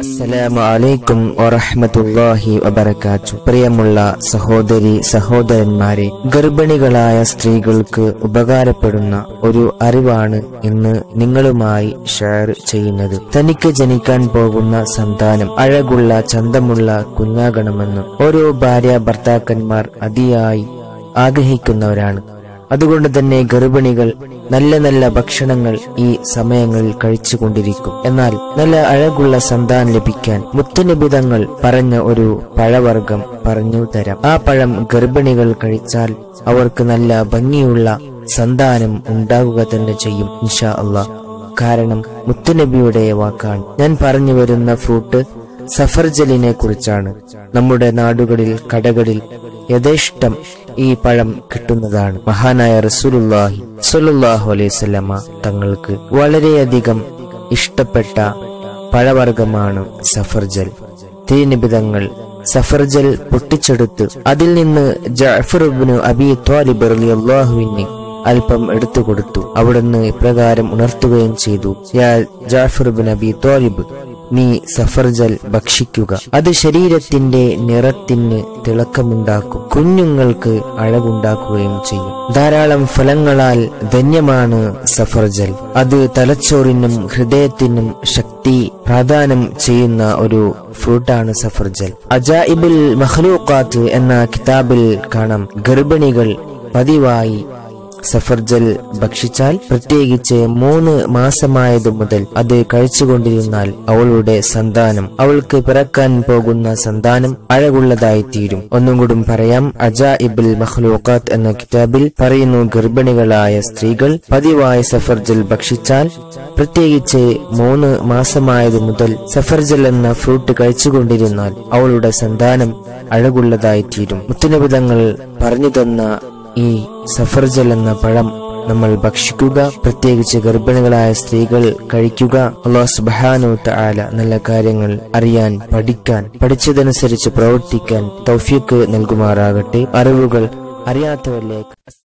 അസ്സലാമലൈക്കും വറഹമത്തുല്ലാഹി വബർക്കാച്ചു പ്രിയമുള്ള സഹോദരി സഹോദരന്മാരെ ഗർഭിണികളായ സ്ത്രീകൾക്ക് ഉപകാരപ്പെടുന്ന ഒരു അറിവാണ് ഇന്ന് നിങ്ങളുമായി ഷെയർ ചെയ്യുന്നത്. തനിക്ക് ജനിക്കാൻ പോകുന്ന സന്താനം അഴകുള്ള ചന്തമുള്ള കുഞ്ഞാകണമെന്ന് ഓരോ ഭാര്യ ഭർത്താക്കന്മാർ അതിയായി ആഗ്രഹിക്കുന്നവരാണ്. അതുകൊണ്ട് തന്നെ ഗർഭിണികൾ നല്ല നല്ല ഭക്ഷണങ്ങൾ ഈ സമയങ്ങളിൽ കഴിച്ചുകൊണ്ടിരിക്കും. എന്നാൽ നല്ല അഴകുള്ള സന്താനം ലഭിക്കാൻ മുത്തുനിബിതങ്ങൾ പറഞ്ഞ ഒരു പഴവർഗം പറഞ്ഞു തരാം. ആ പഴം ഗർഭിണികൾ കഴിച്ചാൽ അവർക്ക് നല്ല ഭംഗിയുള്ള സന്താനം ഉണ്ടാകുക തന്നെ ചെയ്യും ഇൻഷാ അള്ളാഹ്. കാരണം മുത്തുനബിയുടെ വാക്കാണ്. ഞാൻ പറഞ്ഞു വരുന്ന ഫ്രൂട്ട് സഫർജലിനെ കുറിച്ചാണ്. നമ്മുടെ നാടുകളിൽ കടകളിൽ യഥേഷ്ടം ഈ പഴം കിട്ടുന്നതാണ്. മഹാനായ റസൂലുള്ളാഹി സുലുല്ലാഹു അലൈഹി വസല്ലമ തങ്ങൾക്ക് വളരെയധികം ഇഷ്ടപ്പെട്ട പഴവർഗമാണ് സഫർജൽ തിരുനിബിതങ്ങൾ സഫർജൽ പൊട്ടിച്ചെടുത്ത് അതിൽ നിന്ന് ജഫറുബിന് അബി ത്വാലിബ് അള്ളാഹുവിനെ അല്പം എടുത്തു കൊടുത്തു അവിടുന്ന് ഇപ്രകാരം ഉണർത്തുകയും ചെയ്തു. Jafar bin Jafar bin Abi Talib നീ സഫർജൽ ഭക്ഷിക്കുക. അത് ശരീരത്തിന്റെ നിറത്തിന് തിളക്കമുണ്ടാക്കും. കുഞ്ഞുങ്ങൾക്ക് അഴകുണ്ടാക്കുകയും ചെയ്യും. ധാരാളം ഫലങ്ങളാൽ ധന്യമാണ് സഫർജൽ. അത് തലച്ചോറിനും ഹൃദയത്തിനും ശക്തി പ്രദാനം ചെയ്യുന്ന ഒരു ഫ്രൂട്ടാണ് സഫർജൽ. അജായിബുൽ മഖ്ലൂഖാത്ത് എന്ന കിതാബിൽ കാണാം. ഗർഭിണികൾ പതിവായി സഫർജൽ ഭക്ഷിച്ചാൽ പ്രത്യേകിച്ച് മൂന്ന് മാസമായതു മുതൽ അത് കഴിച്ചുകൊണ്ടിരുന്നാൽ അവളുടെ സന്താനം അവൾക്ക് പിറക്കാൻ പോകുന്ന സന്താനം അഴകുള്ളതായി തീരും ഒന്നും കൂടും പറയാം അജാ ഇബിൽ മഹ്ലൂഖാത്ത് എന്ന കിതാബിൽ പറയുന്നു ഗർഭിണികളായ സ്ത്രീകൾ പതിവായി സഫർജൽ ഭക്ഷിച്ചാൽ പ്രത്യേകിച്ച് മൂന്ന് മാസമായതു മുതൽ സഫർജൽ എന്ന ഫ്രൂട്ട് കഴിച്ചുകൊണ്ടിരുന്നാൽ അവളുടെ സന്താനം അഴകുള്ളതായി തീരും മുത്തനബിതങ്ങൾ പറഞ്ഞു തന്ന ഈ സഫർജൽ എന്ന പഴം നമ്മൾ ഭക്ഷിക്കുക പ്രത്യേകിച്ച് ഗർഭിണികളായ സ്ത്രീകൾ കഴിക്കുക. അള്ളാഹു സുബ്ഹാനഹു ആല നല്ല കാര്യങ്ങൾ അറിയാൻ പഠിക്കാൻ പഠിച്ചതനുസരിച്ച് പ്രവർത്തിക്കാൻ തൗഫീക്ക് നൽകുമാറാകട്ടെ. അറിവുകൾ അറിയാത്തവരിലേക്ക്